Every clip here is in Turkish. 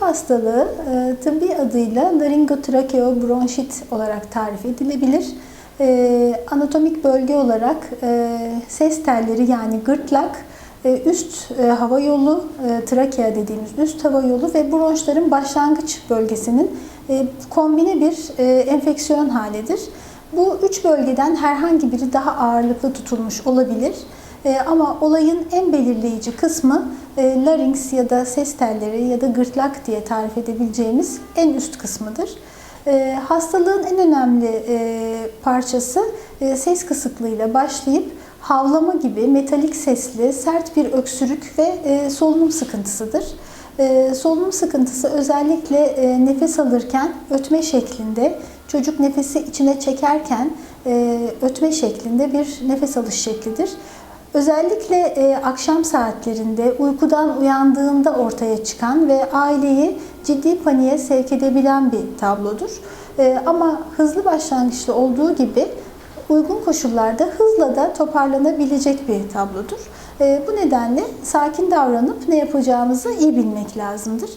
hastalığı e, tıbbi adıyla laringotrakeobronşit olarak tarif edilebilir. E, anatomik bölge olarak e, ses telleri yani gırtlak, e, üst hava yolu, trakea dediğimiz üst hava yolu ve bronşların başlangıç bölgesinin kombine bir enfeksiyon halidir. Bu üç bölgeden herhangi biri daha ağırlıklı tutulmuş olabilir. E, ama olayın en belirleyici kısmı e, larynx ya da ses telleri ya da gırtlak diye tarif edebileceğimiz en üst kısmıdır. E, hastalığın en önemli e, parçası e, ses kısıklığıyla başlayıp havlama gibi metalik sesli sert bir öksürük ve e, solunum sıkıntısıdır. E, solunum sıkıntısı özellikle e, nefes alırken ötme şeklinde, çocuk nefesi içine çekerken e, ötme şeklinde bir nefes alış şeklidir. Özellikle e, akşam saatlerinde uykudan uyandığında ortaya çıkan ve aileyi ciddi paniğe sevk edebilen bir tablodur. E, ama hızlı başlangıçlı olduğu gibi uygun koşullarda hızla da toparlanabilecek bir tablodur. E, bu nedenle sakin davranıp ne yapacağımızı iyi bilmek lazımdır.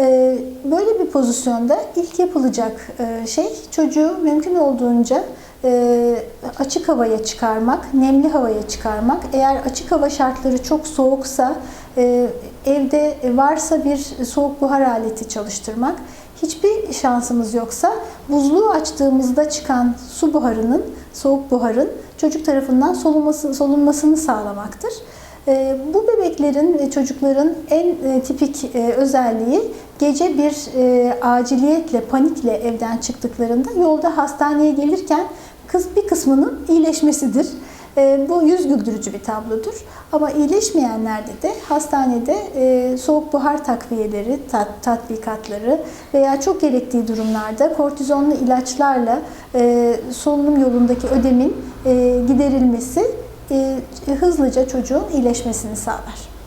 E, böyle bir pozisyonda ilk yapılacak e, şey çocuğu mümkün olduğunca e, açık havaya çıkarmak, nemli havaya çıkarmak. Eğer açık hava şartları çok soğuksa e, evde varsa bir soğuk buhar aleti çalıştırmak. Hiçbir şansımız yoksa buzluğu açtığımızda çıkan su buharının, soğuk buharın çocuk tarafından solunması, solunmasını sağlamaktır. E, bu bebeklerin çocukların en e, tipik e, özelliği gece bir e, aciliyetle, panikle evden çıktıklarında yolda hastaneye gelirken kız bir kısmının iyileşmesidir. Bu yüz güldürücü bir tablodur. Ama iyileşmeyenlerde de hastanede soğuk buhar takviyeleri, tat, tatbikatları veya çok gerektiği durumlarda kortizonlu ilaçlarla solunum yolundaki ödemin giderilmesi hızlıca çocuğun iyileşmesini sağlar.